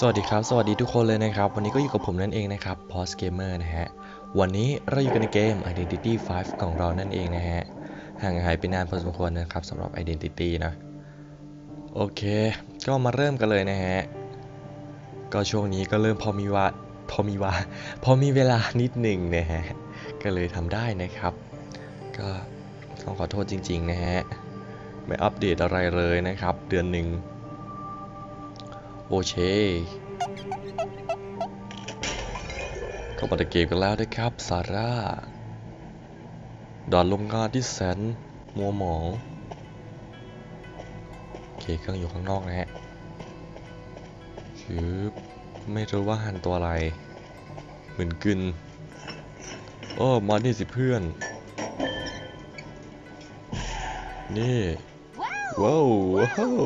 สวัสดีครับ สวัสดีทุกคนเลยนะครับ วันนี้ก็อยู่กับผมนั่นเองนะครับ p o s Gamer นะฮะ วันนี้เราอยู่กันในเกม Identity 5 ของเรานั่นเองนะฮะ ห่างหายไปนานพอสมควรนะครับสำหรับ Identity นะ โอเค ก็มาเริ่มกันเลยนะฮะ ก็ช่วงนี้ก็เริ่มพอมีวาพอมีวาพอมีเวลานิดหนึ่งนะฮะ ก็เลยทำได้นะครับ ก็ต้องขอโทษจริง ๆ นะฮะ ไม่อัปเดตอะไรเลยนะครับ เดือนหนึ่ง โอเคเข้ามาในเกมกันแล้วนะครับซาร่าดอนลงงานที่แสนมัวหมองโอเคเครื่องอยู่ข้างนอกนะฮะชืบไม่รู้ว่าหันตัวอะไร เหมือนกึนโอ้มานี่สิเพื่อน นี่ ว้าวว้าว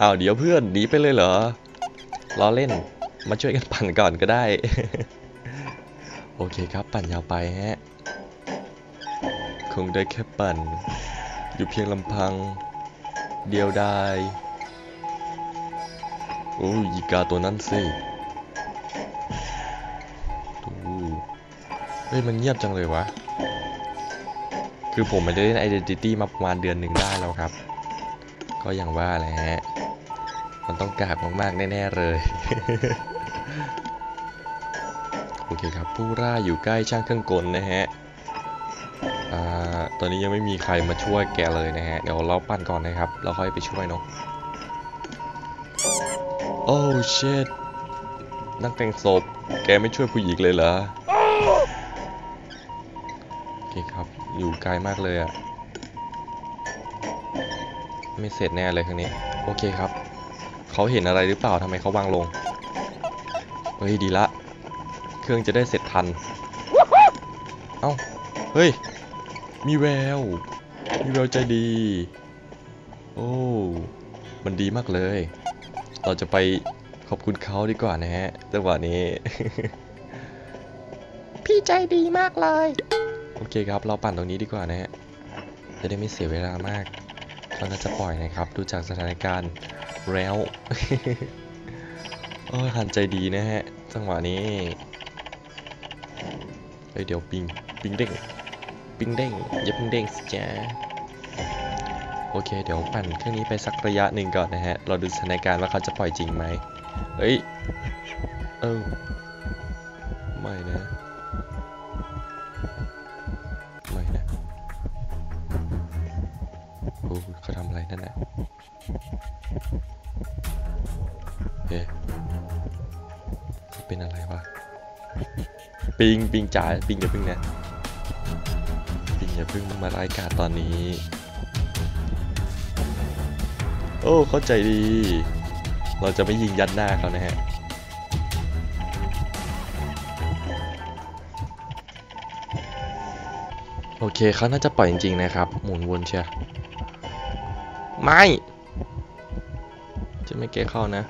อ้าวเดี๋ยวเพื่อนหนีไปเลยเหรอล้อเล่นมาช่วยกันปั่นก่อนก็ได้ โอเคครับปั่นยาวไปฮะ คงได้แค่ปั่น อยู่เพียงลำพัง เดียวดายโอ้ยีกาตัวนั้นสิดูเฮ้ย มันเงียบจังเลยวะ คือผมไม่ได้เล่น Identity มาประมาณเดือนหนึ่งได้แล้วครับ ก็อย่างว่าแหละฮะ มันต้องกากมากๆ แน่ ๆ เลย โอเคครับ ผู้ร่าอยู่ใกล้ช่างเครื่องกลนะฮะอ่าตอนนี้ยังไม่มีใครมาช่วยแกเลยนะฮะ เดี๋ยวเราปั่นก่อนนะครับ เราค่อยไปช่วยเนาะโอ้เชดนักแต่งศพ แกไม่ช่วยผู้หญิงเลยเหรอ โอเคครับ อยู่ไกลมากเลยอะ ไม่เสร็จแน่เลยครั้งนี้ โอเคครับ เขาเห็นอะไรหรือเปล่าทำไมเขาวางลง เฮ้ยดีละ เครื่องจะได้เสร็จทัน เอ้า เฮ้ย มีแวว มีแววใจดี โอ้ มันดีมากเลย เราจะไปขอบคุณเขาดีกว่านะฮะจังหวะนี้ พี่ใจดีมากเลย โอเคครับ เราปั่นตรงนี้ดีกว่านะฮะ จะได้ไม่เสียเวลามาก เขาน่าจะปล่อยนะครับ ดูจากสถานการณ์แล้วโอ้ยหันใจดีนะฮะ จังหวะนี้เฮ้ยเดี๋ยวปิง ปิงเด้ง ปิงเด้ง อย่าเพิ่งเด้งสิจ้าโอเค เดี๋ยวปั่นเครื่องนี้ไปสักระยะหนึ่งก่อนนะฮะ เราดูสถานการณ์ว่าเขาจะปล่อยจริงไหมเฮ้ย เออไม่นะ เขาทำอะไรนั่นนะเอ๊ะเป็นอะไรวะ ปิงปิงจ๋าปิงอย่าพึ่งนะปิงอย่าพึ่งมารายการตอนนี้ โอ้เข้าใจดี เราจะไม่ยิงยัดหน้าเขานะฮะโอเคเขาน่าจะปล่อยจริงๆนะครับ หมุนวนเชีย ไม่จะไม่เกเข้านะ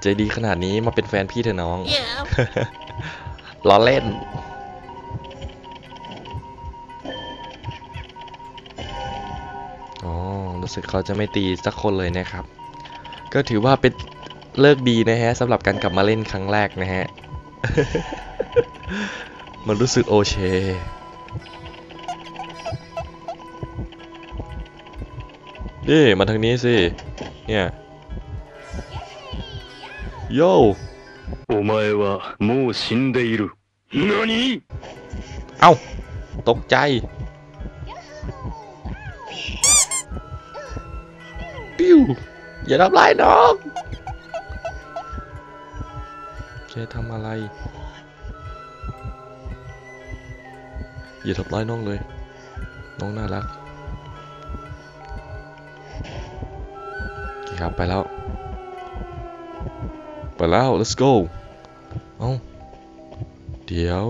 ใจดีขนาดนี้มาเป็นแฟนพี่เถอะน้อง ล้อเล่น อ๋อ รู้สึกเขาจะไม่ตีสักคนเลยนะครับ ก็ถือว่าเป็นเลิกดีนะฮะสำหรับการกลับมาเล่นครั้งแรกนะฮะ มันรู้สึกโอเค นี่มาทางนี้สิ เนี่ย โย่ お前はもう死んでいる。何 เอ้า ตกใจ ปิ้ว อย่าทำลายน้องแกทำอะไร อย่าทำร้ายน้องเลย น้องน่ารัก ครับ ไปแล้ว ไปแล้ว let's go เอ้าเดี๋ยว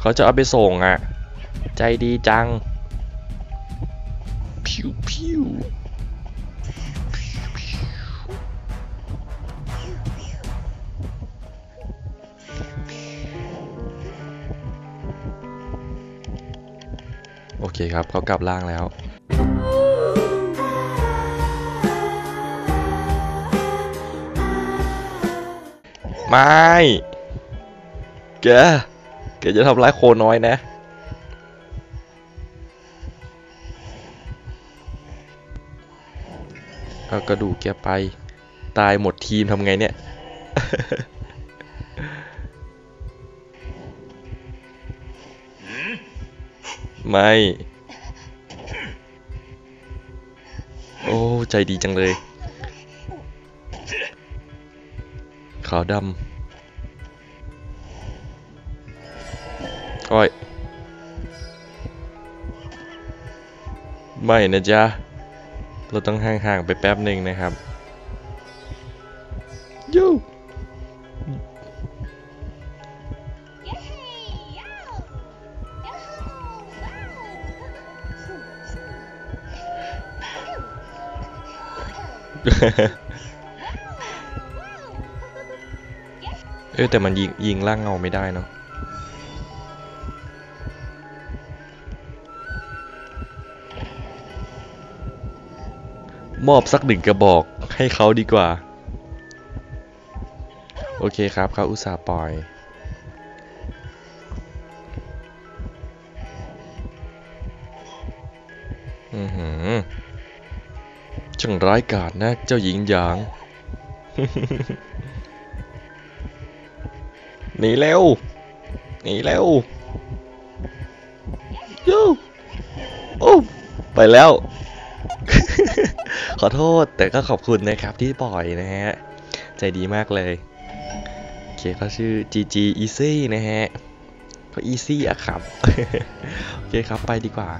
เขาจะเอาไปส่งอะ ใจดีจัง พิวพิว โอเคครับเขากลับล่างแล้ว ไม่ แก แกจะทำร้ายโคน้อยนะ เอากระดูกแกไป ตายหมดทีมทำไงเนี่ย ไม่ โอ้ ใจดีจังเลย ขาวดำอ้อย ไม่นะจ๊ะ เราต้องห่างๆไปแป๊บหนึ่งนะครับยู เออแต่มันยิงยิงล่างเงาไม่ได้เนาะมอบสักหนึ่งกระบอกให้เขาดีกว่า โอเคครับเขาอุตส่าห์ปล่อย ช่างร้ายกาจนะเจ้าหญิงหยาง หนีเร็ว หนีเร็วยูโอ้ไปแล้ว ขอโทษแต่ก็ขอบคุณนะครับที่ปล่อยนะฮะ ใจดีมากเลยโอเคเขาชื่อ GG Easy นะฮะก็ Easy อะครับ โอเคครับไปดีกว่า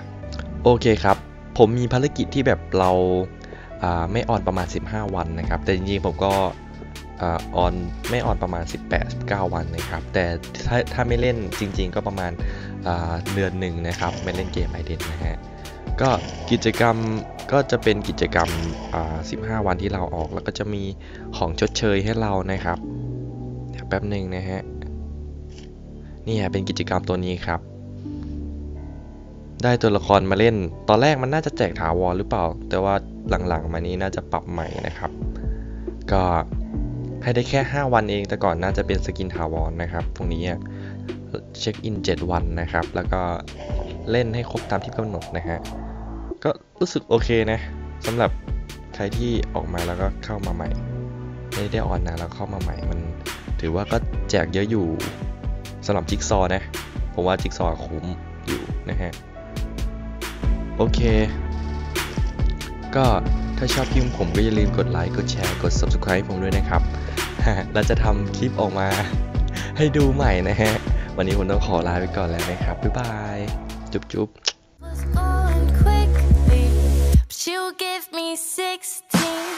โอเคครับ ผมมีภารกิจที่แบบเราอ่า ไม่ออนประมาณ 15 วันนะครับ แต่จริงๆผมก็อ่อนไม่ออนประมาณ 18-9วันนะครับ แต่ถ้าถ้าไม่เล่นจริง ๆ ก็ประมาณาเดือนหนึ่งนะครับ ไม่เล่นเกมไอเดนนะฮะก็กิจกรรมก็จะเป็นกิจกรรม 15 วันที่เราออกแล้วก็จะมีของชดเชยให้เรานะครับเดี๋ยวแป๊บหนึ่งนะฮะนี่ฮะเป็นกิจกรรมตัวนี้ครับ ได้ตัวละครมาเล่น ตอนแรกมันน่าจะแจกถาวรหรือเปล่า แต่ว่า หลังๆ มานี้น่าจะปรับใหม่นะครับ ก็ให้ได้แค่ 5 วันเองแต่ก่อนน่าจะเป็นสกินถาวรนนะครับตรงนี้เช็คอิน 7 วันนะครับ แล้วก็เล่นให้ครบตามที่กำหนดนะฮะ ก็รู้สึกโอเคนะสำหรับใครที่ออกมาแล้วก็เข้ามาใหม่ ไม่ได้ออนนานแล้วเข้ามาใหม่มัน ถือว่าก็แจกเยอะอยู่สำหรับจิ๊กซอนะ ผมว่าจิ๊กซอคุ้มอยู่นะฮะ โอเค ก็ถ้าชอบคลิปผมก็อย่าลืมกดไลค์ กดแชร์ กด subscribe ให้ผมด้วยนะครับ เราจะทำคลิปออกมาให้ดูใหม่นะฮะ วันนี้ผมต้องขอลาไปก่อนแล้วนะครับ บ๊ายบาย จุ๊บจุ๊บ But you give me 16